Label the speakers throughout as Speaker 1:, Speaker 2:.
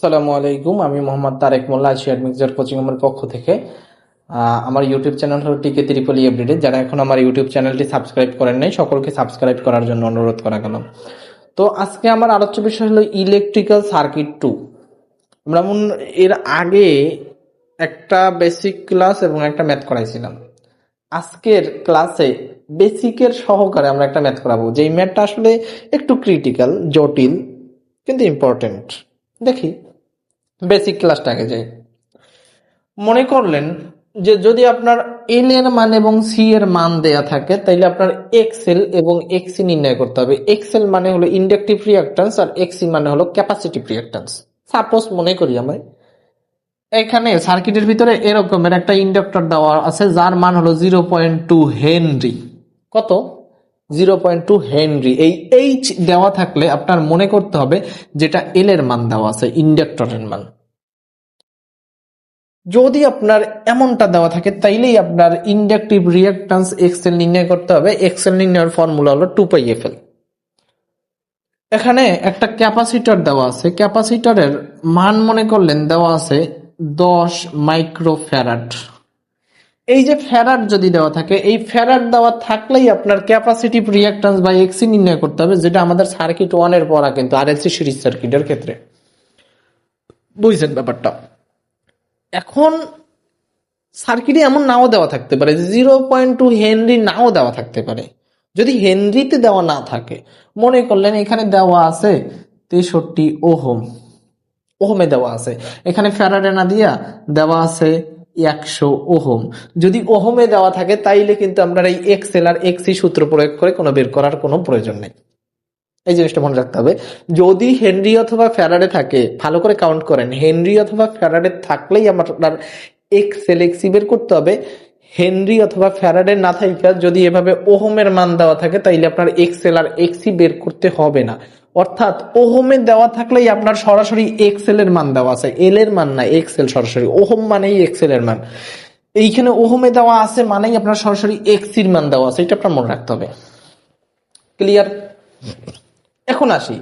Speaker 1: আসসালামু আলাইকুম, আমি মোহাম্মদ তারেক মোল্লা আছি অ্যাডমিক্সার কোচিং আমার পক্ষ থেকে। আমার ইউটিউব চ্যানেল হলো টিকে ত্রিপলি এভরিডে যারা এখন আমার ইউটিউব চ্যানেলটি সাবস্ক্রাইব করেন নাই, সকলকে সাবস্ক্রাইব করার জন্য অনুরোধ করা গেল। তো আজকে আমার আলোচ্য বিষয় হলো ইলেকট্রিক্যাল সার্কিট টু আমরা এর আগে একটা বেসিক ক্লাস এবং একটা ম্যাথ করাইছিলাম। আজকের ক্লাসে বেসিকের সহকারে আমরা একটা ম্যাথ করাবো। যেই ম্যাথটা আসলে একটু ক্রিটিক্যাল জটিল, কিন্তু ইম্পর্টেন্ট দেখি। বেসিক ক্লাসটাকে যাই। মনে করলেন যে যদি আপনার এল এর মান এবং সি এর মান দেয়া থাকে, তাইলে আপনার এক্সেল এবং এক্সি নির্ণয় করতে হবে। এক্সেল মানে হলো ইন্ডাকটিভ রিয়াক্টান্স আর এক্সি মানে হলো ক্যাপাসিটিভ রিয়াক্টান্স সাপোজ মনে করি আমরা এখানে সার্কিটের ভিতরে এরকমের একটা ইন্ডাক্টর দেওয়া আছে, যার মান হলো জিরো পয়েন্ট টু হেনরি কত? Zero point two henry. এই এইচ দেওয়া থাকলে আপনার মনে করতে হবে যেটা এল এর মান দেওয়া আছে, ইন্ডাক্টরের মান। যদি আপনার এমনটা দেওয়া থাকে, তাইলেই আপনার ইন্ডাকটিভ রিয়াক্টান্স এক্সেল নির্ণয় করতে হবে। এক্সেল নির্ণয়ের ফর্মুলা হলো টু পাই এফ এল এখানে একটা ক্যাপাসিটর দেওয়া আছে। ক্যাপাসিটরের মান মনে করলেন দেওয়া আছে দশ মাইক্রো ফ্যারাড এই যে ফেরার যদি দেওয়া থাকে, এই ফেরার দেওয়া থাকলেই আপনার ক্যাপাসিটিভ রিয়াক্টান্স বা এক্সি নির্ণয় করতে হবে, যেটা আমাদের সার্কিট ওয়ানের পড়া কিন্তু আর এলসি সিরিজ সার্কিটের ক্ষেত্রে। বুঝছেন ব্যাপারটা? এখন সার্কিটে এমন নাও দেওয়া থাকতে পারে জিরো পয়েন্ট টু হেনরি নাও দেওয়া থাকতে পারে। যদি হেনরিতে দেওয়া না থাকে, মনে করলেন এখানে দেওয়া আছে তেষট্টি ওহম। ওহমে দেওয়া আছে। এখানে ফ্যারাডে না দিয়া দেওয়া আছে একশো ওহম। যদি ওহমে দেওয়া থাকে, তাইলে কিন্তু আপনার এই এক্সেল আর এক্সি সূত্র প্রয়োগ করে কোনো বের করার কোনো প্রয়োজন নেই। এই জিনিসটা মনে রাখতে হবে। যদি হেনরি অথবা ফ্যারাডে থাকে, ভালো করে কাউন্ট করেন, হেনরি অথবা ফ্যারাডে থাকলেই আমার আপনার এক্সেল এক্সি বের করতে হবে। হেনরি অথবা ফ্যারাডে না থাকে যদি এভাবে ওহমের মান দেওয়া থাকে, তাইলে আপনার এক্সেল আর এক্সি বের করতে হবে না। অর্থাৎ ওহমে দেওয়া থাকলেই আপনার সরাসরি এক্সেল এর মান দেওয়া আছে। এল এর মান না এক্সেল সরাসরি। ওহম মানেই এক্সেল এর মান। এইখানে ওহমে দেওয়া আছে মানেই আপনার সরাসরি এক্সির মান দেওয়া আছে, এটা আপনার মনে রাখতে হবে। ক্লিয়ার এখন আসি।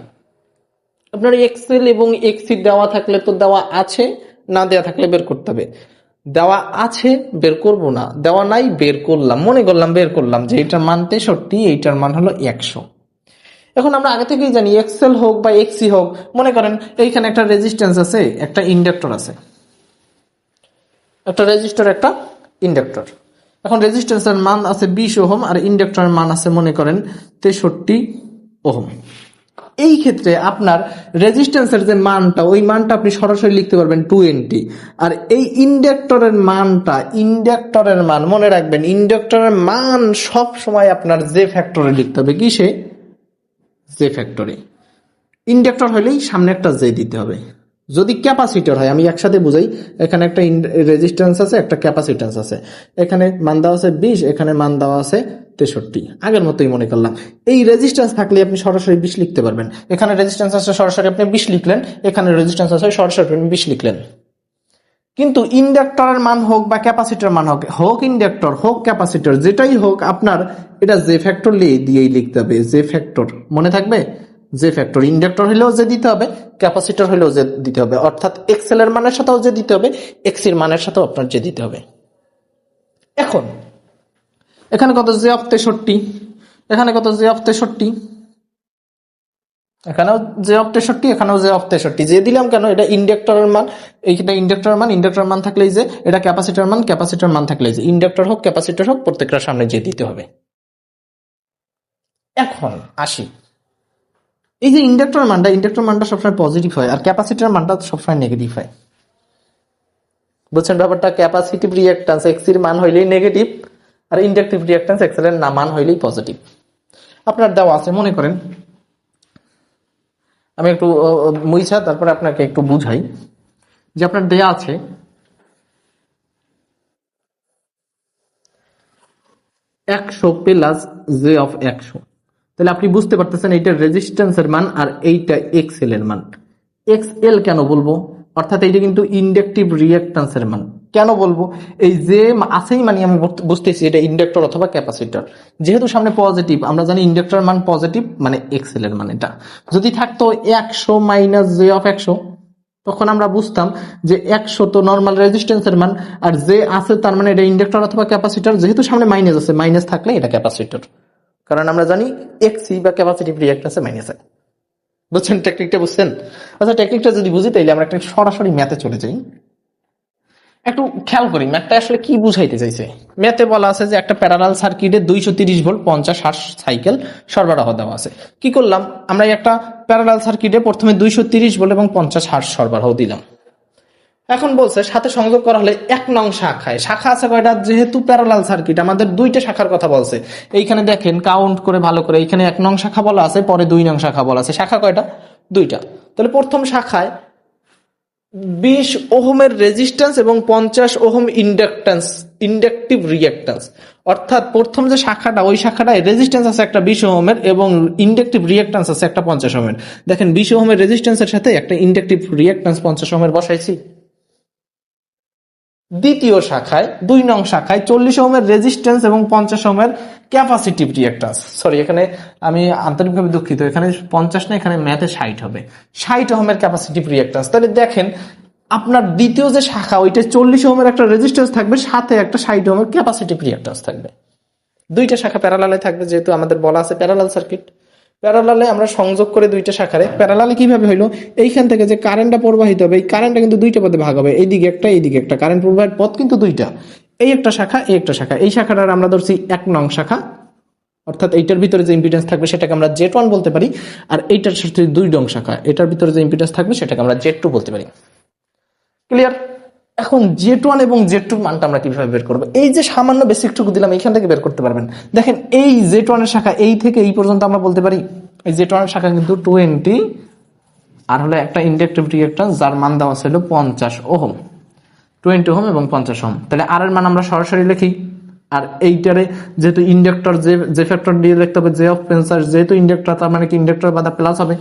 Speaker 1: আপনার এক্সেল এবং এক্সি দেওয়া থাকলে তো দেওয়া আছে, না দেওয়া থাকলে বের করতে হবে। দেওয়া আছে, বের করব না। দেওয়া নাই, বের করলাম। মনে করলাম বের করলাম যে এটার মান তেষট্টি, এইটার মান হলো একশো। এখন আমরা আগে থেকেই জানি এক্সেল হোক বা এক্সি হোক, মনে করেন এইখানে একটা রেজিস্ট্যান্স আছে, একটা ইন্ডাক্টর আছে। একটা রেজিস্টার একটা ইন্ডাক্টর এখন রেজিস্ট্যান্সের মান আছে বিশ ওহম আর ইন্ডাক্টরের মান আছে, মনে করেন, তেষট্টি ওহম। এই ক্ষেত্রে আপনার রেজিস্ট্যান্সের যে মানটা, ওই মানটা আপনি সরাসরি লিখতে পারবেন টোয়েন্টি আর এই ইন্ডাক্টরের মানটা ইন্ডাক্টরের মান, মনে রাখবেন ইন্ডাক্টরের মান সব সময় আপনার যে ফ্যাক্টরে লিখতে হবে, কিসে? জে ফ্যাক্টরে ইন্ডাক্টর হলেই সামনে একটা জে দিতে হবে। যদি ক্যাপাসিটর হয়, আমি একসাথে বুঝাই, এখানে একটা রেজিস্ট্যান্স আছে, একটা ক্যাপাসিট্যান্স আছে। এখানে মান দেওয়া আছে বিশ, এখানে মান দেওয়া আছে তেষট্টি। আগের মতোই মনে করলাম। এই রেজিস্ট্যান্স থাকলে আপনি সরাসরি বিশ লিখতে পারবেন। এখানে রেজিস্ট্যান্স আছে, সরাসরি আপনি বিশ লিখলেন। এখানে রেজিস্ট্যান্স আছে, সরাসরি আপনি বিশ লিখলেন। কিন্তু ইন্ডাক্টরের মান হোক বা ক্যাপাসিটর মান হোক হোক ইন্ডাক্টর, হোক ক্যাপাসিটর, যেটাই হোক, আপনার এটা জে ফ্যাক্টর দিয়েই লিখতে হবে জে ফ্যাক্টর মনে থাকবে? যে ফ্যাক্টর ইন্ডাক্টর হলেও যে দিতে হবে, ক্যাপাসিটর হলেও যে দিতে হবে। অর্থাৎ এক্সেল এর মানের সাথেও যে দিতে হবে এক্সির মানের সাথেও আপনার যে দিতে হবে। এখন, এখানে কত? জে অফ তেষট্টি। এখানে কত? জে অফ তেষট্টি। এখানেও যে অফ তেষট্টি এখানেও যে অফ তেষট্টি যে দিলাম কেন? এটা ইন্ডাক্টরের মান, এইটা ইন্ডাক্টরের মান ইন্ডাক্টরের মান থাকলেই যে এটা ক্যাপাসিটার মান ক্যাপাসিটার মান থাকলেই যে ইন্ডাক্টর হোক, ক্যাপাসিটর হোক প্রত্যেকটার সামনে যে দিতে হবে। এখন আসি। এই যে ইন্ডাক্টর মানটা ইন্ডাক্টর মানটা সবসময় পজিটিভ হয় আর ক্যাপাসিটার মানটা সবসময় নেগেটিভ হয়। বুঝছেন ব্যাপারটা? ক্যাপাসিটিভ রিয়াক্টান্স এক্সির মান হইলেই নেগেটিভ আর ইন্ডাকটিভ রিয়াক্টান্স এক্সের না, মান হইলেই পজিটিভ আপনার দেওয়া আছে, মনে করেন আমি একটু মুইছা, তারপরে আপনাকে একটু বুঝাই। যে আপনার দেয়া আছে, একশো প্লাস জে অফ একশো। তাহলে আপনি বুঝতে পারতেছেন এইটা রেজিস্ট্যান্সের মান আর এইটা এক্সেল এর মান। এক্স এল কেন বলব? অর্থাৎ এইটা কিন্তু ইন্ডাকটিভ রিয়াক্টান্সের মান। কেন বলব? এই যে আছেই মানে আমি বুঝতে- বুঝতেছি এটা ইন্ডাক্টর অথবা ক্যাপাসিটর। যেহেতু সামনে পজিটিভ আমরা জানি ইন্ডাক্টর মান পজিটিভ মানে এক্সেল এর মান এটা। যদি থাকতো একশো মাইনাস জে অফ একশো, তখন আমরা বুঝতাম যে একশো তো নর্মাল রেজিস্ট্যান্সের মান, আর যে আছে তার মানে এটা ইন্ডাক্টর অথবা ক্যাপাসিটর। যেহেতু সামনে মাইনাস আছে মাইনাস থাকলে এটা ক্যাপাসিটর। কারণ আমরা জানি এক্সি বা ক্যাপাসিটিভ রিয়াক্টেন্সে মাইনাস আছে বুঝছেন টেকনিকটা বুঝছেন? আচ্ছা টেকনিকটা যদি বুঝি, তাইলে আমরা একটা সরাসরি ম্যাথে চলে যাই। একটু খেয়াল করি, ম্যাথটা আসলে কি বুঝাইতে চাইছে? ম্যাথে বলা আছে যে একটা প্যারালাল সার্কিটে দুইশো তিরিশ ভোল্ট পঞ্চাশ হার্স সাইকেল সরবরাহ দেওয়া আছে। কি করলাম? আমরা একটা প্যারালাল সার্কিটে প্রথমে দুইশো তিরিশ ভোল্ট এবং পঞ্চাশ হার্স সরবরাহ দিলাম। এখন বলছে, সাথে সংযোগ করা হলে এক নং শাখায়। শাখা আছে কয়টা? যেহেতু প্যারালাল সার্কিট আমাদের দুইটা শাখার কথা বলছে। এইখানে দেখেন কাউন্ট করে ভালো করে এখানে এক নং শাখা বলা আছে, পরে দুই নং শাখা বলা আছে। শাখা কয়টা? দুইটা। তাহলে প্রথম শাখায় বিশ ওহমের রেজিস্ট্যান্স এবং পঞ্চাশ ওহম ইন্ডাকট্যান্স ইন্ডাকটিভ রিয়াক্ট্যান্স অর্থাৎ প্রথম যে শাখাটা, ওই শাখাটায় রেজিস্ট্যান্স আছে একটা বিশ ওহমের এবং ইন্ডাকটিভ রিয়াক্ট্যান্স আছে একটা পঞ্চাশ ওহমের। দেখেন, বিশ ওহমের রেজিস্ট্যান্সের সাথে একটা ইন্ডাকটিভ রিয়াক্ট্যান্স পঞ্চাশ ওহমের বসাইছি। দ্বিতীয় শাখায়, দুই নং শাখায় চল্লিশ ওহমের রেজিস্ট্যান্স এবং পঞ্চাশ ওহমের ক্যাপাসিটিভ রিয়াক্ট্যান্স সরি এখানে আমি আন্তরিকভাবে দুঃখিত। এখানে পঞ্চাশ না, এখানে ম্যাথে ষাট হবে। ষাট ওহমের ক্যাপাসিটিভ রিয়াক্ট্যান্স তাহলে দেখেন, আপনার দ্বিতীয় যে শাখা, ওইটা চল্লিশ ওহমের একটা রেজিস্ট্যান্স থাকবে, সাথে একটা ষাট ওহমের ক্যাপাসিটিভ রিয়াক্ট্যান্স থাকবে। দুইটা শাখা প্যারালালে থাকবে, যেহেতু আমাদের বলা আছে প্যারালাল সার্কিট প্যারালালে আমরা সংযোগ করে দুইটা শাখারে। প্যারালালে কীভাবে হইল? এইখান থেকে যে কারেন্টটা প্রবাহিত হবে, এই কারেন্টটা কিন্তু দুইটা পথে ভাগ হবে। এইদিকে একটা এইদিকে একটা। কারেন্ট প্রবাহের পথ কিন্তু দুইটা। এই একটা শাখা, এই একটা শাখা। এই শাখাটার আমরা ধরছি এক নং শাখা। অর্থাৎ এইটার ভিতরে যে ইম্পিডেন্স থাকবে, সেটাকে আমরা জেট ওয়ান বলতে পারি। আর এইটার সাথে দুই নং শাখা। এটার ভিতরে যে ইম্পিডেন্স থাকবে, সেটাকে আমরা জেট টু বলতে পারি। ক্লিয়ার এখন জেট ওয়ান এবং জেট টুর মানটা আমরা কীভাবে বের করব? এই যে সামান্য বেসিকটুকু দিলাম এইখান থেকে বের করতে পারবেন। দেখেন, এই জেট ওয়ানের শাখা এই থেকে এই পর্যন্ত আমরা বলতে পারি, এই জেট ওয়ানের শাখা কিন্তু টোয়েন্টি, আর হলো একটা ইন্ডাকটিভ রিয়েক্ট্যান্স যার মান দেওয়া ছিল পঞ্চাশ ওহম। টোয়েন্টি ওহম এবং পঞ্চাশ ওহম। তাহলে আর এর মান আমরা সরাসরি লিখি। আর এইটারে যেহেতু ইন্ডাক্টর, যে যে ফ্যাক্টর দিয়ে লিখতে হবে জে অফ পেন্সার যেহেতু ইন্ডাক্টর, তার মানে কি ইন্ডাক্টর বাদা প্লাস হবে।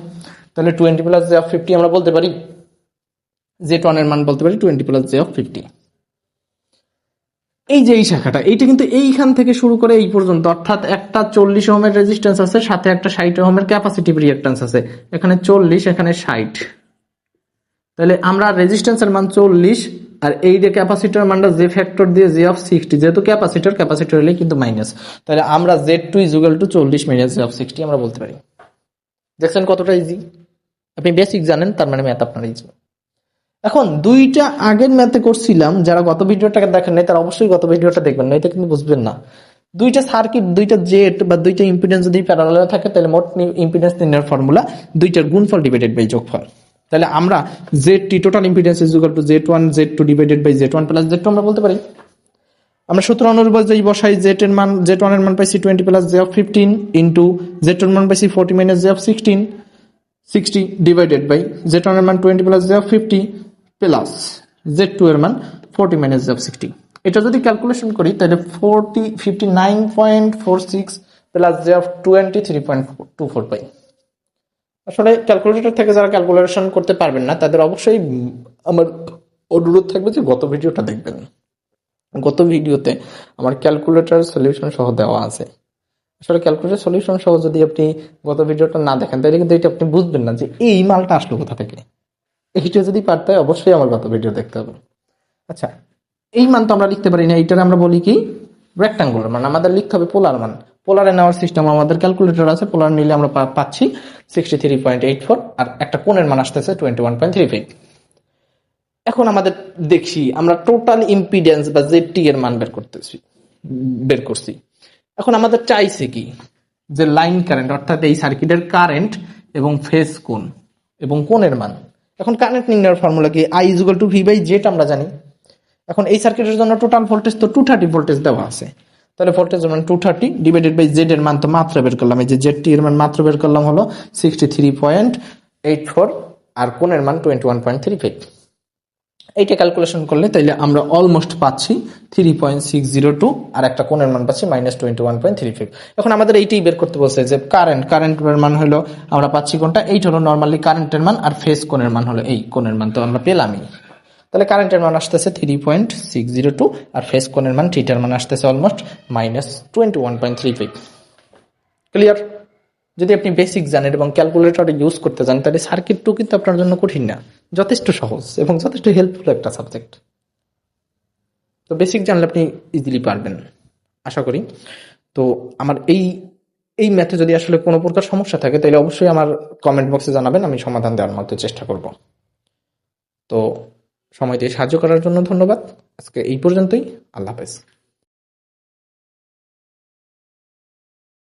Speaker 1: তাহলে twenty plus J of fifty আমরা বলতে পারি জেট ওয়ানের মান বলতে পারি twenty plus J of fifty এই যে এই শাখাটা, এইটা কিন্তু এইখান থেকে শুরু করে এই পর্যন্ত, অর্থাৎ একটা চল্লিশ ওহমের রেজিস্ট্যান্স আছে, সাথে একটা ষাট ওহমের ক্যাপাসিটিভ রিয়াক্ট্যান্স আছে। এখানে চল্লিশ, এখানে ষাট। তাহলে আমরা রেজিস্ট্যান্সের মান চল্লিশ, আর এই যে ক্যাপাসিটর মানটা জে ফ্যাক্টর দিয়ে জে অফ সিক্সটি যেহেতু ক্যাপাসিটার ক্যাপাসিটর হলে কিন্তু মাইনাস তাহলে আমরা জেড টু ইজুগাল টু চল্লিশ মাইনাস জে অফ সিক্সটি আমরা বলতে পারি। দেখছেন কতটা ইজি আপনি বেসিক জানেন, তার মানে ম্যাথ আপনার ইজি এখন দুইটা আগের ম্যাথে করছিলাম, যারা গত ভিডিওটাকে দেখেন নাই, তারা অবশ্যই গত ভিডিওটা দেখবেন না এটা কিন্তু বুঝবেন না। দুইটা সার্কিট দুইটা জেট বা দুইটা ইম্পিডেন্স যদি প্যারালালে থাকে, তাহলে মোট ইম্পিডেন্স নির্ণয়ের ফর্মুলা দুইটার গুণফল ডিভাইডেড বাই যোগফল। তাহলে আমরা Z T total impedance is equal to Z one Z two divided by Z one plus Z two আমরা বলতে পারি। আমরা সূত্র অনুরূপ যেই বসাই জেড এর মান জেড ওয়ানের মান পাইছি twenty plus J of fifteen into Z two এর মান পাইছি forty minus J of sixteen sixty divided by Z ওয়ানের মান twenty plus J of fifty plus Z two এর মান forty minus J of sixty এটা যদি ক্যালকুলেশন করি, তাহলে forty fifty nine point four six plus twenty three point two four পাই। আসলে calculator থেকে যারা ক্যালকুলেশন করতে পারবেন না, তাদের অবশ্যই আমার অনুরোধ থাকবে যে গত ভিডিওটা দেখবেন। গত ভিডিওতে আমার ক্যালকুলেটর সলিউশন সহ দেওয়া আছে। আসলে ক্যালকুলেটর সলিউশন সহ যদি আপনি গত ভিডিওটা না দেখেন, তাহলে কিন্তু এটা আপনি বুঝবেন না যে এই মালটা আসলো কোথা থেকে। এইটা যদি পারতে হয়, অবশ্যই আমার গত ভিডিও দেখতে হবে। আচ্ছা এই মান তো আমরা লিখতে পারি না, এইটার আমরা বলি কি? রেক্টাঙ্গুলার মান আমাদের লিখতে হবে পোলার মান। পোলারে নেওয়ার সিস্টেম আমাদের ক্যালকুলেটর আছে পোলার নিলে আমরা পাচ্ছি sixty three point eight four আর একটা কোণের মান আসতেছে twenty one point three five এখন আমাদের দেখছি আমরা টোটাল ইম্পিডেন্স বা জেডটি এর মান বের করতেছি, বের করছি। এখন আমাদের চাইছে কি? যে লাইন কারেন্ট অর্থাৎ এই সার্কিটের কারেন্ট এবং ফেজ কোণ এবং কোণের মান। এখন কারেন্ট নির্ণয়ের ফর্মুলা কি? I equal to V by Z আমরা জানি। এখন এই সার্কিটের জন্য টোটাল ভোল্টেজ তো টু থার্টি ভোল্টেজ দেওয়া আছে। তাহলে ভোল্টেজ মান two thirty divided by Z এর মান তো মাত্র বের করলাম। এই যে জেড টি এর মান মাত্র বের করলাম হলো sixty three point eight four আর কোনের মান twenty one point three five এইটা ক্যালকুলেশন করলে তাইলে আমরা অলমোস্ট পাচ্ছি three point six zero two আর একটা কোণের মান পাচ্ছি minus twenty one point three five এখন আমাদের এইটাই বের করতে বলছে যে কারেন্ট কারেন্টের মান হলো, আমরা পাচ্ছি কোনটা এইট হলো নর্মালি কারেন্টের মান আর ফেস কোণের মান হলো এই কোণের মান, তো আমরা পেলামই। তাহলে কারেন্টের মান আসতেছে three point six zero two আর ফেস কোণের মান থিটার মান আসতেছে almost minus twenty one point three five clear যদি আপনি বেসিক জানেন এবং ক্যালকুলেটর ইউজ করতে জানেন, তাহলে সার্কিট টু কিন্তু আপনার জন্য কঠিন না। যথেষ্ট সহজ এবং যথেষ্ট হেল্পফুল একটা সাবজেক্ট তো বেসিক জানলে আপনি ইজিলি পারবেন, আশা করি। তো আমার এই এই ম্যাথে যদি আসলে কোনো প্রকার সমস্যা থাকে, তাহলে অবশ্যই আমার কমেন্ট বক্সে জানাবেন, আমি সমাধান দেওয়ার মতো চেষ্টা করব। তো সময় দিয়ে সাহায্য করার জন্য ধন্যবাদ। আজকে এই পর্যন্তই, আল্লাহ হাফেজ।